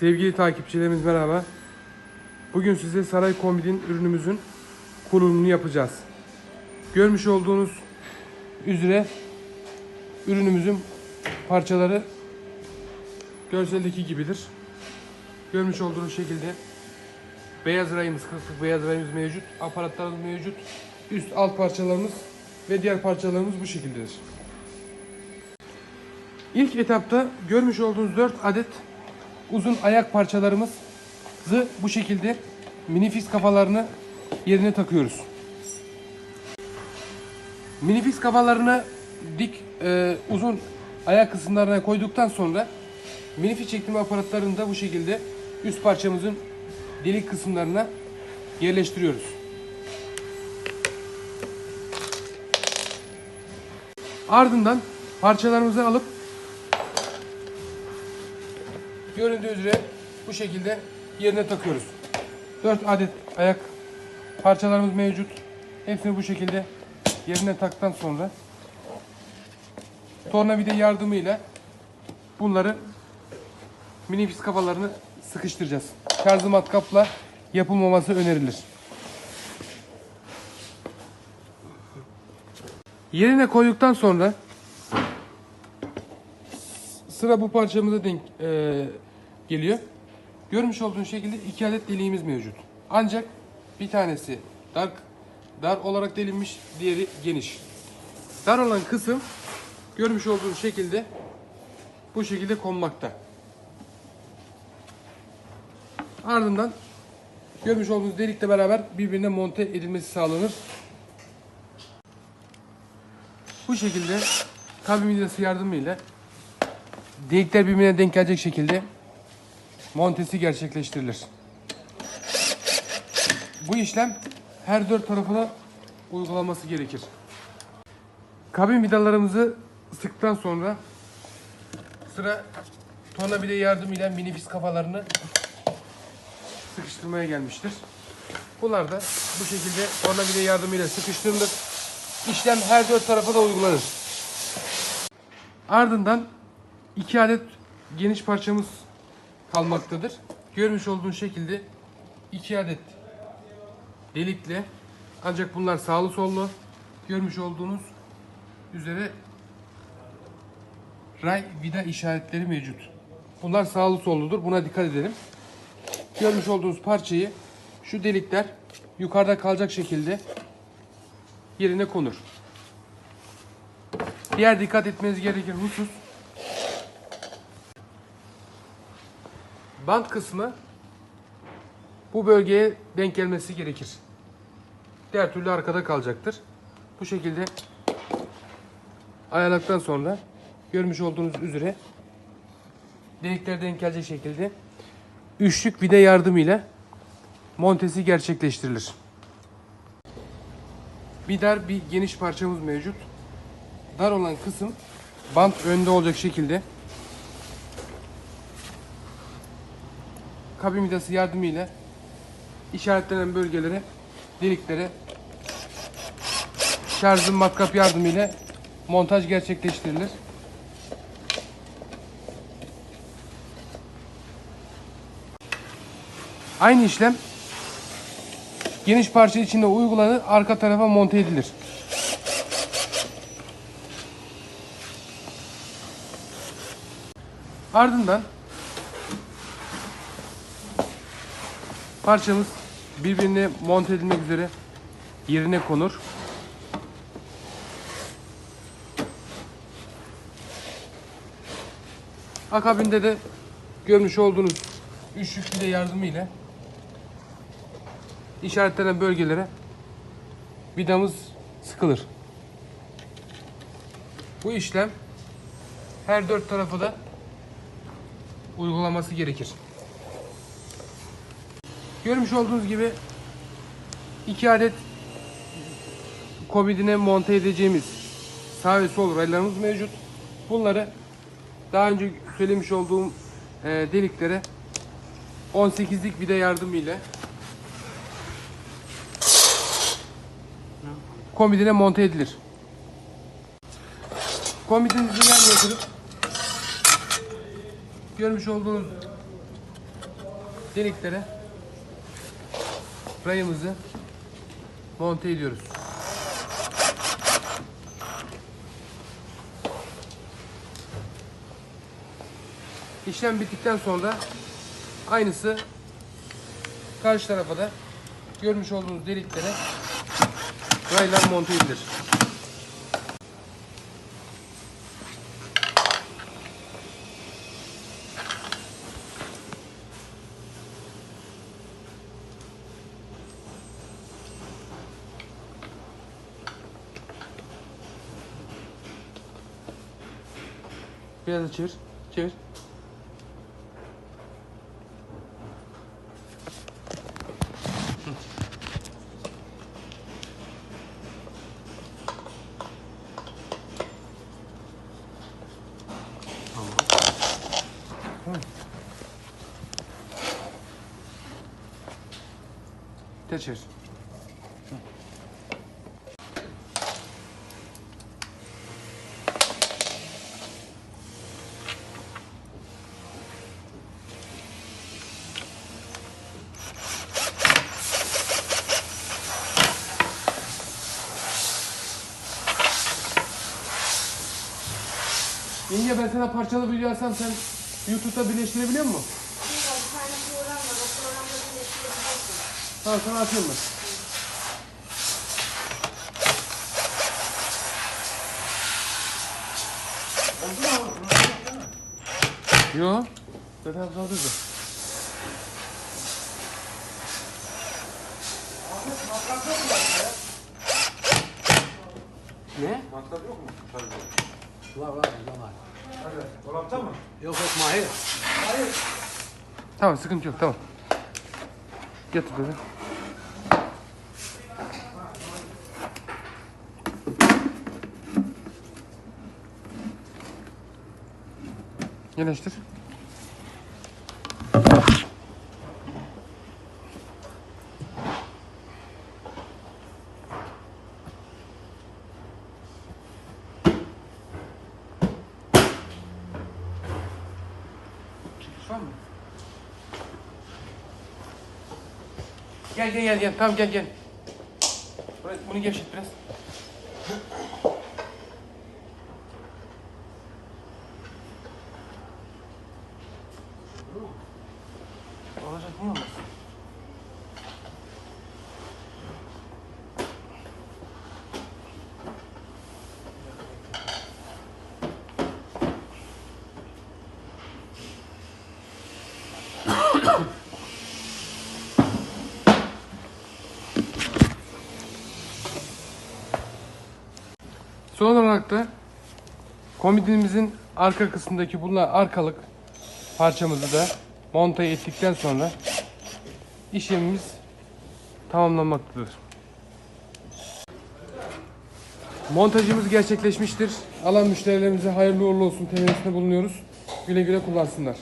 Sevgili takipçilerimiz merhaba. Bugün size Saray Kombin'in ürünümüzün kurulumunu yapacağız. Görmüş olduğunuz üzere ürünümüzün parçaları görseldeki gibidir. Görmüş olduğunuz şekilde beyaz rayımız, kırıklık beyaz rayımız mevcut, aparatlarımız mevcut, üst alt parçalarımız ve diğer parçalarımız bu şekildedir. İlk etapta görmüş olduğunuz 4 adet uzun ayak parçalarımızı bu şekilde minifix kafalarını yerine takıyoruz. Minifix kafalarını dik e, uzun ayak kısımlarına koyduktan sonra minifix çektirme aparatlarını da bu şekilde üst parçamızın delik kısımlarına yerleştiriyoruz. Ardından parçalarımızı alıp göründüğü üzere bu şekilde yerine takıyoruz. 4 adet ayak parçalarımız mevcut. Hepsini bu şekilde yerine taktıktan sonra tornavida yardımıyla bunları minibüs kafalarını sıkıştıracağız. Şarjlı matkapla yapılmaması önerilir. Yerine koyduktan sonra sıra bu parçamıza denk e, geliyor. Görmüş olduğunuz şekilde iki adet deliğimiz mevcut. Ancak bir tanesi dar dar olarak delinmiş, diğeri geniş. Dar olan kısım görmüş olduğunuz şekilde bu şekilde konmakta. Ardından görmüş olduğunuz delikle beraber birbirine monte edilmesi sağlanır. Bu şekilde kabin vidası yardımıyla delikler birbirine denk gelecek şekilde montesi gerçekleştirilir. Bu işlem her dört tarafına uygulanması gerekir. Kabin vidalarımızı sıktıktan sonra sıra tornavida yardımıyla minifis kafalarını sıkıştırmaya gelmiştir. Bunlar da bu şekilde tornavida yardımıyla sıkıştırılır. İşlem her dört tarafa da uygulanır. Ardından iki adet geniş parçamız kalmaktadır. Görmüş olduğunuz şekilde iki adet delikle ancak bunlar sağlı sollu görmüş olduğunuz üzere ray vida işaretleri mevcut. Bunlar sağlı solludur. Buna dikkat edelim. Görmüş olduğunuz parçayı şu delikler yukarıda kalacak şekilde yerine konur. Diğer dikkat etmeniz gereken husus bant kısmı bu bölgeye denk gelmesi gerekir. Diğer türlü arkada kalacaktır. Bu şekilde ayarladıktan sonra görmüş olduğunuz üzere delikler denk gelecek şekilde üçlük vida yardımıyla montesi gerçekleştirilir. Bir dar bir geniş parçamız mevcut. Dar olan kısım bant önde olacak şekilde kabin vidası yardımıyla işaretlenen bölgelere, deliklere şarjlı matkap yardımıyla montaj gerçekleştirilir. Aynı işlem geniş parça içinde uygulanır, arka tarafa monte edilir. Ardından parçamız birbirine monte edilmek üzere yerine konur. Akabinde de görmüş olduğunuz üçlük pide yardımıyla işaretlenen bölgelere vidamız sıkılır. Bu işlem her dört tarafa da uygulaması gerekir. Görmüş olduğunuz gibi iki adet komodine monte edeceğimiz sağ ve sol raylarımız mevcut. Bunları daha önce söylemiş olduğum e, deliklere 18'lik vida yardımıyla kombidine monte edilir. Kombidinizi yan yatırıp görmüş olduğunuz deliklere rayımızı monte ediyoruz. İşlem bittikten sonra aynısı karşı tarafa da görmüş olduğunuz deliklere raylar monte edilir. Biraz da çevir. Çevir. Yenge ben sana parçalı video alsam sen YouTube'da birleştirebiliyor musun? Bir tane program var. O programda birleştirebiliyorsun. Tamam sana atayım ben. Yo. Zaten hazırdı. Ne? Matkap yok mu? Tabii. Var var var. var. Hadi. Dolapta mı? Yok yok mahir. Tamam sıkıntı yok tamam. Getir böyle. Yerleştir. Var mı? Gel gel gel gel. Tamam gel gel. Burayı- Bunu gevşet biraz. Olacak niye Son olarak da komodinimizin arka kısmındaki bunlar arkalık parçamızı da monte ettikten sonra işlemimiz tamamlanmaktadır. Montajımız gerçekleşmiştir. Alan müşterilerimize hayırlı uğurlu olsun temennisinde bulunuyoruz. Güle güle kullansınlar.